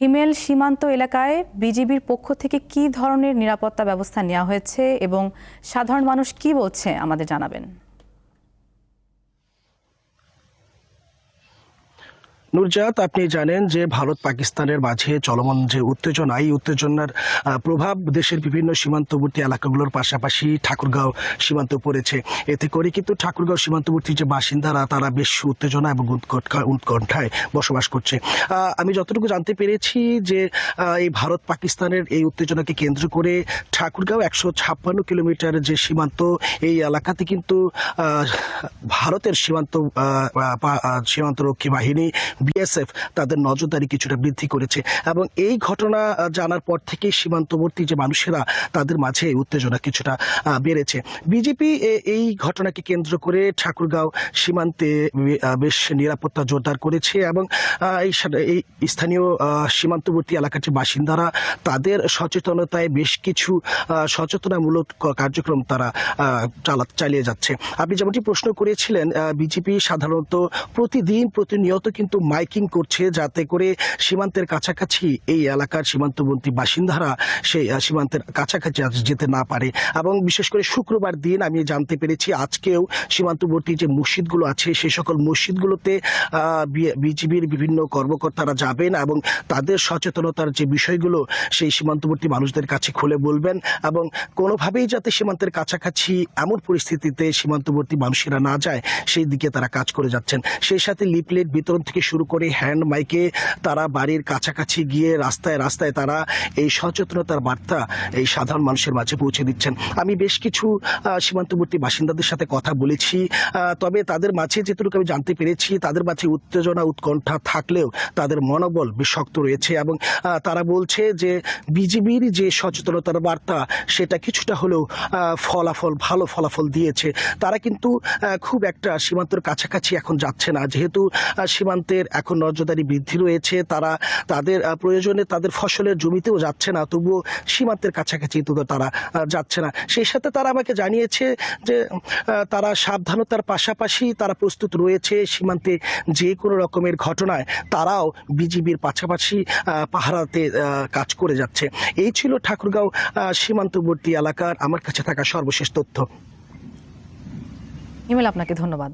হিমেল সীমান্ত এলাকায় বিজিবির পক্ষ থেকে কি ধরনের নিরাপত্তা ব্যবস্থা নেওয়া হয়েছে এবং সাধারণ মানুষ কি বলছে আমাদের জানাবেন। নুরজাত আপনি জানেন যে ভারত পাকিস্তানের মাঝে চলমান যে উত্তেজনা, এই উত্তেজনার প্রভাব দেশের বিভিন্ন সীমান্তবর্তী এলাকাগুলোর পাশাপাশি ঠাকুরগাঁও সীমান্ত পড়েছে। এতে করে কিন্তু ঠাকুরগাঁও সীমান্তবর্তী যে বাসিন্দারা, তারা বেশ উত্তেজনা এবং উৎকণ্ঠা- উৎকণ্ঠায় বসবাস করছে। আমি যতটুকু জানতে পেরেছি যে এই ভারত পাকিস্তানের এই উত্তেজনাকে কেন্দ্র করে ঠাকুরগাঁও একশো ছাপ্পান্ন কিলোমিটার যে সীমান্ত, এই এলাকাতে কিন্তু ভারতের সীমান্ত সীমান্তরক্ষী বাহিনী বিএসএফ তাদের নজরদারি কিছুটা বৃদ্ধি করেছে। এবং এই ঘটনা জানার পর থেকে সীমান্তবর্তী যে মানুষেরা তাদের মাঝে উত্তেজনা কিছুটা বেড়েছে। বিজেপি এই ঘটনাকে কেন্দ্র করে ঠাকুরগাঁও সীমান্তে বেশ নিরাপত্তা জোরদার করেছে এবং এই স্থানীয় সীমান্তবর্তী এলাকার যে বাসিন্দারা, তাদের সচেতনতায় বেশ কিছু সচেতনামূলক কার্যক্রম তারা চালা, চালিয়ে যাচ্ছে। আপনি যেমনটি প্রশ্ন করেছিলেন বিজেপি সাধারণত প্রতিদিন প্রতিনিয়ত কিন্তু মাইকিং করছে যাতে করে সীমান্তের কাছাকাছি এই এলাকার সীমান্তবর্তী বাসিন্দারা সেই সীমান্তের কাছাকাছি যেতে না পারে। এবং বিশেষ করে শুক্রবার দিন আমি জানতে পেরেছি, আজকেও সীমান্তবর্তী যে মসজিদগুলো আছে সেই সকল মসজিদগুলোতে বিজিবির বিভিন্ন কর্মকর্তারা যাবেন এবং তাদের সচেতনতার যে বিষয়গুলো, সেই সীমান্তবর্তী মানুষদের কাছে খুলে বলবেন এবং কোনোভাবেই যাতে সীমান্তের কাছাকাছি এমন পরিস্থিতিতে সীমান্তবর্তী মানুষেরা না যায়, সেই দিকে তারা কাজ করে যাচ্ছেন। সেই সাথে লিফলেট বিতরণ থেকে শুরু করে হ্যান্ড মাইকে তারা বাড়ির কাছাকাছি গিয়ে রাস্তায় রাস্তায় তারা এই সচেতনতার বার্তা এই সাধারণ মানুষের মাঝে পৌঁছে দিচ্ছেন। আমি বেশ কিছু সীমান্তবর্তী বাসিন্দাদের সাথে কথা বলেছি। তবে তাদের মাঝে যেটুকু আমি জানতে পেরেছি তাদের মাঝে উত্তেজনা উৎকণ্ঠা থাকলেও তাদের মনোবল বেশ শক্ত রয়েছে এবং তারা বলছে যে বিজিবির যে সচেতনতার বার্তা সেটা কিছুটা হলেও ফলাফল ভালো ফলাফল দিয়েছে। তারা কিন্তু খুব একটা সীমান্তের কাছাকাছি এখন যাচ্ছে না। যেহেতু আহ, সীমান্তের এখন নজরদারি বৃদ্ধি রয়েছে, তারা তাদের প্রয়োজনে তাদের ফসলের জমিতেও যাচ্ছে না, তবুও সীমান্তের কাছাকাছি তো তারা যাচ্ছে না। সেই সাথে তারা আমাকে জানিয়েছে যে তারা সাবধানতার পাশাপাশি তারা প্রস্তুত রয়েছে সীমান্তে যে কোনো রকমের ঘটনায়, তারাও বিজিবির পাশাপাশি পাহারাতে কাজ করে যাচ্ছে। এই ছিল ঠাকুরগাঁও সীমান্তবর্তী এলাকার আমার কাছে থাকা সর্বশেষ তথ্য। হিমেল আপনাকে ধন্যবাদ।